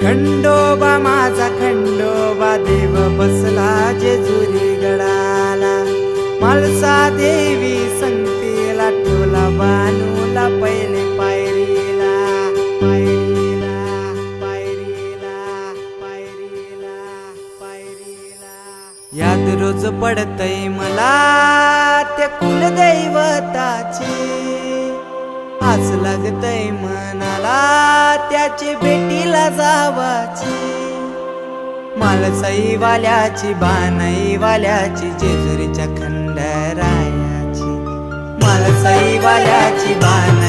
खंडोबा माझा खंडोबा देव बसला जेजुरी गडाला. मालसा देवी संगतीला ठेवला बानूला पहिले पायरीला पायरीला पायरीला पायरीला पायरीला. याद रोज पडतय मला त्या कुलदैवताची. आज लागतय मनाला वाल्याची भेटीला जावाची. मालसाई वाल्याची बानाई वाल्याची जेजुरीच्या खंडरायाची. मालसाई वाल्याची बानाई वाल्याची